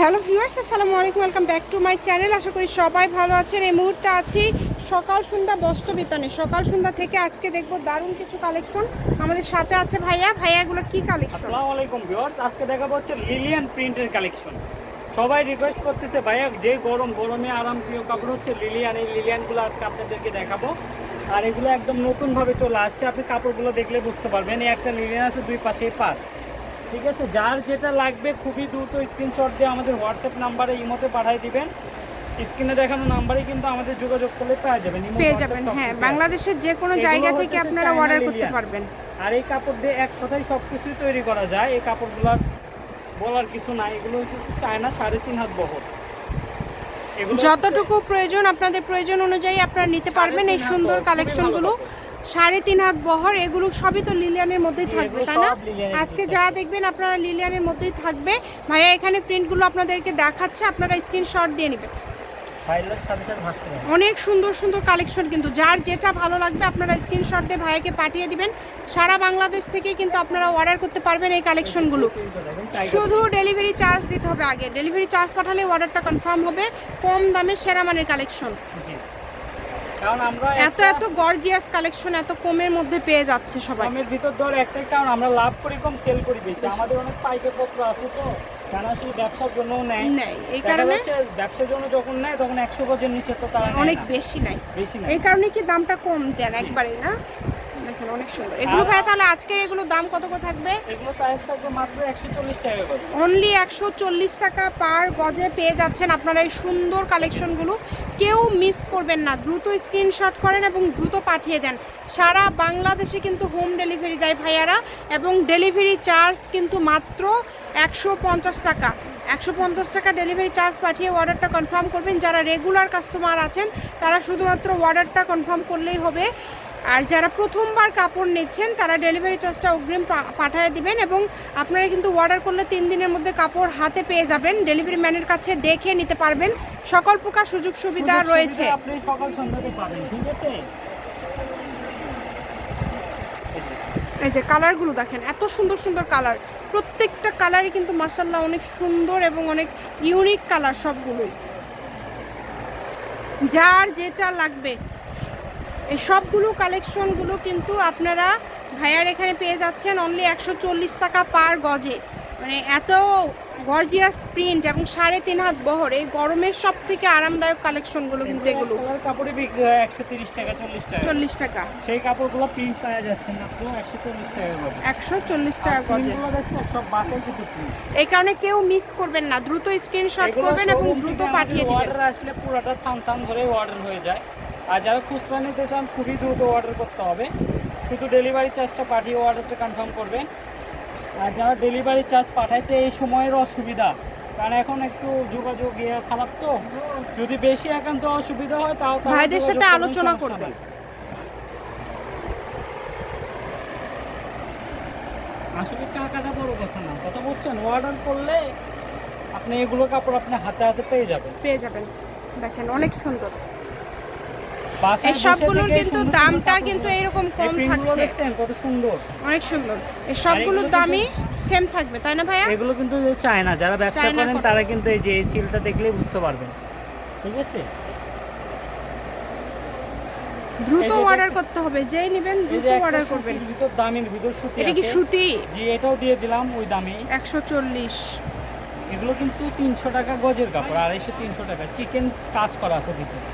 Hello viewers, আসসালামু আলাইকুম, welcome back to my channel. আশা করি সবাই ভালো আছেন। এই মুহূর্তে আছি সকাল সন্ধ্যা বস্ত্র বিতানে সকাল সন্ধ্যা থেকে আজকে দেখব দারুণ কিছু কালেকশন আমাদের সাথে আছে ভাইয়া। ভাইয়া, এগুলো কি কালেকশন আসসালামু আলাইকুম ভিউয়ার্স, আজকে দেখাবো হচ্ছে লিলিয়ান প্রিন্টের কালেকশন সবাই রিকোয়েস্ট করতেছে, ভাইয়া, যে গরম, গরমে আরাম প্রিয় কাপড় হচ্ছে লিলিয়ান এই লিলিয়ানগুলো আজকে আপনাদেরকে দেখাবো। আর এগুলো একদম নতুনভাবে চলে আসছে, আপনি কাপড়গুলো দেখলে বুঝতে পারবেন, এই একটা লিলিয়ান আছে দুই পাশেই পার ঠিক আছে যার যেটা লাগবে খুবই দ্রুত স্ক্রিনশট দিয়ে আমাদের হোয়াটসঅ্যাপ নাম্বারে ইমোতে পাঠিয়ে দিবেন। স্ক্রিনে দেখানো নাম্বারে কিন্তু আমাদের যোগাযোগ করলে পেয়ে যাবেন পেয়ে যাবেন হ্যাঁ বাংলাদেশের যে কোনো জায়গা থেকে আপনারা অর্ডার করতে পারবেন। আর এই কাপড় দিয়ে এক কথায় সব কিছুই তৈরি করা যায় এই কাপড়গুলোর বলার কিছু নাই এগুলো হচ্ছে চায়না সাড়ে তিন হাত বহর। যতটুকু প্রয়োজন আপনাদের প্রয়োজন অনুযায়ী আপনারা নিতে পারবেন এই সুন্দর কালেকশনগুলো সাড়ে তিন হাত বহর এগুলো সবই তো লিলিয়ানের মধ্যেই থাকবে তাই না? আজকে যা দেখবেন আপনারা লিলিয়ানের মধ্যেই থাকবে। ভাইয়া এখানে প্রিন্টগুলো আপনাদেরকে দেখাচ্ছে আপনারা স্ক্রিনশট দিয়ে নেবেন। অনেক সুন্দর সুন্দর কালেকশন কিন্তু যার যেটা ভালো লাগবে আপনারা স্ক্রিনশট দিয়ে ভাইয়াকে পাঠিয়ে দিবেন। সারা বাংলাদেশ থেকে কিন্তু আপনারা অর্ডার করতে পারবেন এই কালেকশনগুলো। শুধু ডেলিভারি চার্জ দিতে হবে আগে। ডেলিভারি চার্জ পাঠালে অর্ডারটা কনফার্ম হবে কম দামে সেরা মানের কালেকশন। কারণ আমরা এত এত গর্জিয়াস কালেকশন এত কমের মধ্যে পেয়ে যাচ্ছে সবাই। কমের ভিতর ধর একটাই কারণ আমরা লাভ করি কম সেল করি বেশি। আমাদের অনেক পাইকার পত্র আছে তো সেই ব্যবসার জন্যও নেয়। নেই এই কারণে ব্যবসার জন্য যখন নেয় তখন একশো গজের নিচে তো তারা অনেক বেশি নাই বেশি না এই কারণে কি দামটা কম দেন একবারেই না? দেখেন অনেক সুন্দর। এগুলো ভাই তাহলে আজকের এগুলো দাম কত করে থাকবে? এগুলো প্রাইস থাকবে মাত্র একশো চল্লিশ টাকা করে। অনলি একশো চল্লিশ টাকা পার গজে পেয়ে যাচ্ছেন আপনারা এই সুন্দর কালেকশনগুলো কেউ মিস করবেন না। দ্রুত স্ক্রিনশট করেন এবং দ্রুত পাঠিয়ে দেন। সারা বাংলাদেশে কিন্তু হোম ডেলিভারি দেয় ভাইয়ারা এবং ডেলিভারি চার্জ কিন্তু মাত্র একশো পঞ্চাশ টাকা। একশো পঞ্চাশ টাকা ডেলিভারি চার্জ পাঠিয়ে অর্ডারটা কনফার্ম করবেন। যারা রেগুলার কাস্টমার আছেন, তারা শুধুমাত্র অর্ডারটা কনফার্ম করলেই হবে। আর যারা প্রথমবার কাপড় নিচ্ছেন তারা ডেলিভারি চার্জটা অগ্রিম পাঠিয়ে দিবেন এবং আপনারা কিন্তু অর্ডার করলে তিন দিনের মধ্যে কাপড় হাতে পেয়ে যাবেন। ডেলিভারি ম্যানের কাছে দেখে নিতে পারবেন। সকল প্রকার সুযোগ সুবিধা রয়েছে সুবিধা আপনি সকাল সন্ধ্যাতে পাবেন ঠিক আছে? এই যে কালারগুলো দেখেন এত সুন্দর সুন্দর কালার প্রত্যেকটা কালারই কিন্তু মাসাল্লাহ অনেক সুন্দর এবং অনেক ইউনিক কালার সবগুলোই। যার যেটা লাগবে এই সবগুলো কালেকশনগুলো কিন্তু আপনারা ভাইয়ার এখানে পেয়ে যাচ্ছেন অনলি একশো চল্লিশ টাকা পার গজে। মানে এত গর্জিয়াস প্রিন্ট এবং সাড়ে তিন হাত বহর। এই গরমের সব থেকে আরামদায়ক কালেকশনগুলো কিন্তু এগুলো। কাপড়ে বিক্রি হয় একশো তিরিশ টাকা চল্লিশ টাকা। চল্লিশ টাকা। সেই কাপড়গুলো প্রিন্ট পাওয়া যাচ্ছে মাত্র একশো চল্লিশ টাকা একশো চল্লিশ টাকা গজে। সব বাসায় কিন্তু এই কারণে কেউ মিস করবেন না। দ্রুত স্ক্রিনশট করবেন এবং দ্রুত পাঠিয়ে দিবেন। আসলে পুরোটা থাম থাম ধরে অর্ডার হয়ে যায়। আর যারা খুচরা নিতে চান খুবই দ্রুত অর্ডার করতে হবে। শুধু ডেলিভারি চার্জটা পাঠিয়ে অর্ডারটা কনফার্ম করবেন। আর যারা ডেলিভারি চার্জ পাঠাইতে এই সময়ের অসুবিধা কারণ এখন একটু যোগাযোগ ইয়ে খারাপ তো। যদি বেশি একান্ত অসুবিধা হয় তাও ভাইদের সাথে আলোচনা করবেন। আসলে টাকাটা বড় কথা না কথা বলছেন অর্ডার করলে আপনি এগুলো কাপড় আপনি হাতে হাতে পেয়ে যাবেন। পেয়ে যাবেন। দেখেন অনেক সুন্দর। এই সবগুলোর কিন্তু দামটা কিন্তু এরকম কম থাকছে। কত সুন্দর। অনেক সুন্দর। এই সবগুলোর দামই সেম থাকবে তাই না ভাইয়া? এগুলো কিন্তু চায় না যারা ব্যবসা করেন তারা কিন্তু এই যে এই সিলটা দেখলেই বুঝতে পারবেন। ঠিক আছে? দ্রুত অর্ডার করতে হবে যেই নেবেন দ্রুত অর্ডার করবেন। ভিতর দামের ভিতর সুতি এটা কি সুতি? জি এটাও দিয়ে দিলাম ওই দামে। একশো চল্লিশ। এগুলো কিন্তু তিনশো টাকা গজের কাপড় আড়াইশো তিনশো টাকা। চিকেন কাজ করা আছে ভিতরে।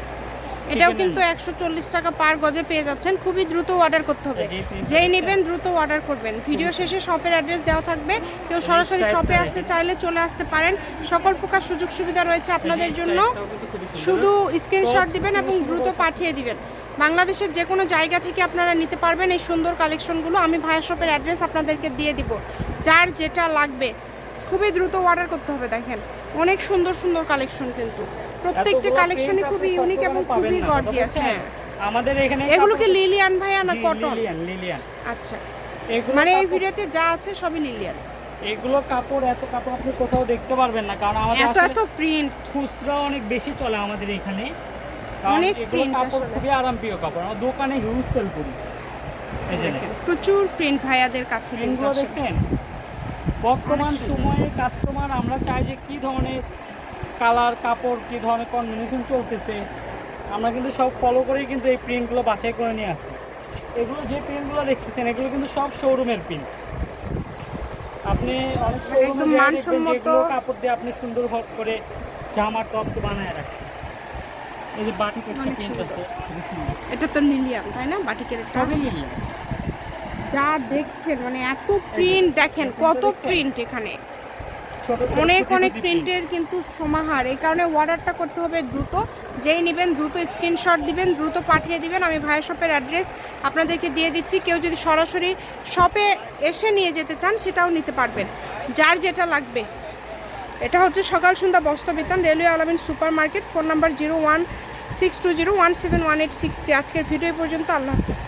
এটাও কিন্তু একশো চল্লিশ টাকা পার গজে পেয়ে যাচ্ছেন। খুবই দ্রুত অর্ডার করতে হবে। যেই নেবেন দ্রুত অর্ডার করবেন। ভিডিও শেষে শপের অ্যাড্রেস দেওয়া থাকবে। কেউ সরাসরি শপে আসতে চাইলে চলে আসতে পারেন। সকল প্রকার সুযোগ সুবিধা রয়েছে আপনাদের জন্য। শুধু স্ক্রিনশট দিবেন এবং দ্রুত পাঠিয়ে দিবেন। বাংলাদেশের যে কোনো জায়গা থেকে আপনারা নিতে পারবেন এই সুন্দর কালেকশনগুলো আমি ভাইয়া শপের অ্যাড্রেস আপনাদেরকে দিয়ে দিব। যার যেটা লাগবে। খুবই দ্রুত অর্ডার করতে হবে দেখেন। অনেক সুন্দর সুন্দর কালেকশন কিন্তু। প্রত্যেকটা কালেকশনই খুবই ইউনিক এবং খুবই গর্জিয়াস হ্যাঁ। আমাদের এখানে এগুলো কি লিলিয়ান ভাইয়া না কটন লিলিয়ান লিলিয়ান আচ্ছা। মানে এই ভিডিওতে যা আছে সবই লিলিয়ান এগুলো কাপড় এত কাপড় আপনি কোথাও দেখতে পারবেন না কারণ আমাদের এত এত প্রিন্ট খুচরা অনেক বেশি চলে আমাদের এখানে। অনেক print কাপড় খুবই আরামপ্রিয় কাপড়। আমার দোকানে হিউজ সেল করি। প্রচুর প্রিন্ট ভাইয়াদের কাছে কিন্তু দেখছেন? বর্তমান সময়ে কাস্টমার আমরা চাই যে কী ধরনের কালার কাপড় কী ধরনের কম্বিনেশন চলতেছে আমরা কিন্তু সব ফলো করেই কিন্তু এই প্রিন্টগুলো বাছাই করে নিয়ে আসি। এগুলো যে প্রিন্টগুলো দেখতেছেন এগুলো কিন্তু সব শোরুমের প্রিন্ট আপনি অনেক মানে মানসম্মত। কাপড় দিয়ে আপনি সুন্দর ভাব করে জামা টপস বানায় রাখছেন এই যে বাটিক একটা প্রিন্ট। আছে এটা তো লিলিয়াম তাই না? বাটিকের সবই যা দেখছেন মানে এত প্রিন্ট দেখেন কত প্রিন্ট এখানে। অনেক অনেক প্রিন্টের কিন্তু সমাহার। এই কারণে অর্ডারটা করতে হবে দ্রুত। যেই নেবেন দ্রুত স্ক্রিনশট দিবেন দ্রুত পাঠিয়ে দিবেন। আমি ভাইয়ের শপের অ্যাড্রেস আপনাদেরকে দিয়ে দিচ্ছি। কেউ যদি সরাসরি শপে এসে নিয়ে যেতে চান সেটাও নিতে পারবেন। যার যেটা লাগবে। এটা হচ্ছে সকাল সন্ধ্যা বস্ত্র বেতন railway Alamin super market phone number zero one six two zero one seven one eight six three. আজকের ভিডিও পর্যন্ত। আল্লাহ হাফিজ।